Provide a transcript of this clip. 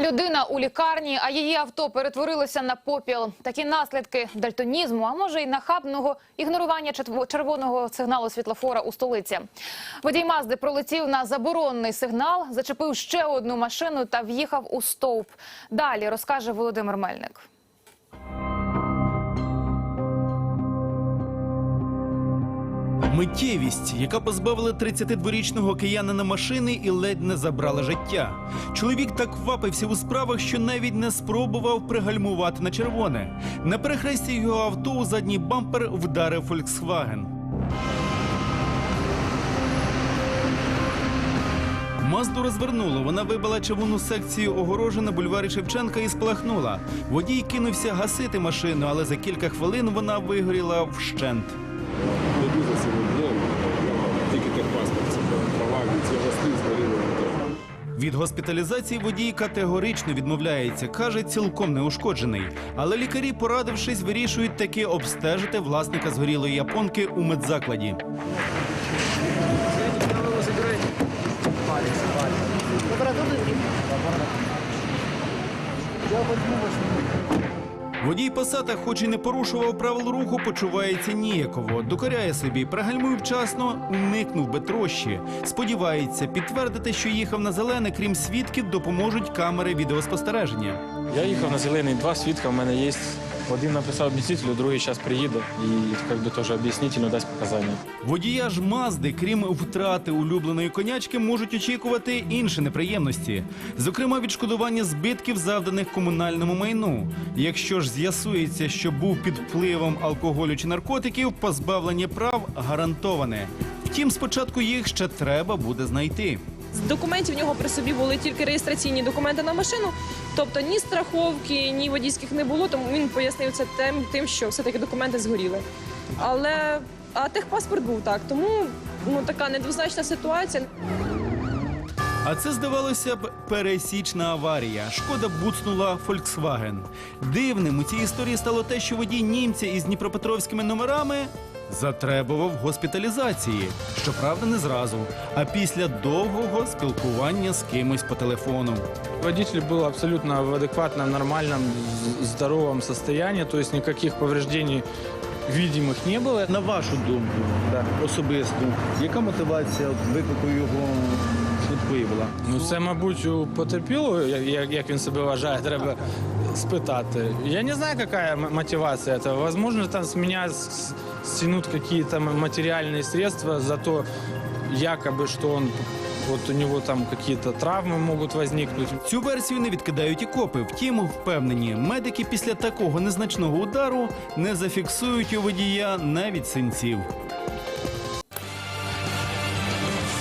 Людина у лікарні, а її авто перетворилося на попіл. Такі наслідки дальтонізму, а може й нахабного ігнорування червоного сигналу світлофора у столиці. Водій Мазди пролетів на заборонний сигнал, зачепив ще одну машину та в'їхав у стовп. Далі розкаже Володимир Мельник. Миттєвість, яка позбавила 32-річного киянина машини і ледь не забрала життя. Чоловік так вапився у справах, що навіть не спробував пригальмувати на червоне. На перехресті його авто у задній бампер вдарив Volkswagen. Мазду розвернуло. Вона вибила червону секцію огорожі на бульварі Шевченка і спалахнула. Водій кинувся гасити машину, але за кілька хвилин вона вигоріла вщент. Іду за цим днем, тільки техпаспорт це права, ці власні згоріли. Від госпіталізації водій категорично відмовляється, каже, цілком неушкоджений. Але лікарі, порадившись, вирішують таки обстежити власника згорілої японки у медзакладі. Водій Пасата, хоч і не порушував правил руху, почувається ніяково. Докоряє собі, пригальмує вчасно, уникнув би трощі. Сподівається, підтвердити, що їхав на зелене, крім свідків, допоможуть камери відеоспостереження. Я їхав на зелений, два свідка в мене є. Один написав об'яснителю, другий зараз приїде і як би, теж об'яснительно дасть показання. Водія ж Мазди, крім втрати улюбленої конячки, можуть очікувати інші неприємності, зокрема відшкодування збитків, завданих комунальному майну. Якщо ж з'ясується, що був під впливом алкоголю чи наркотиків, позбавлення прав гарантоване. Втім, спочатку їх ще треба буде знайти. Документів в нього при собі були тільки реєстраційні документи на машину, тобто ні страховки, ні водійських не було, тому він пояснив це тим, тим що все-таки документи згоріли. Але а техпаспорт був так, тому ну така недвозначна ситуація. А це здавалося б пересічна аварія. Шкода буцнула Volkswagen. Дивним у цій історії стало те, що водій німця із дніпропетровськими номерами затребував госпіталізації. Щоправда, не зразу, а після довгого спілкування з кимось по телефону. Водитель был абсолютно в адекватном, нормальном, з- здоровом состоянии, то есть никаких повреждений видимых не было. На вашу думку, особисту, яка мотивація виклику його швидкої була? Ну, це, мабуть, у потерпілого, як, як- як він себе вважає, треба спитати. Я не знаю, яка м- мотивація этого. Возможно, там с меня с- стянут какие-то м- материальные средства за то, якобы, что он, вот у него там какие-то травмы могут возникнуть. Цю версію не відкидають і копи. Втім, впевнені, медики після такого незначного удару не зафіксують у водія навіть синців.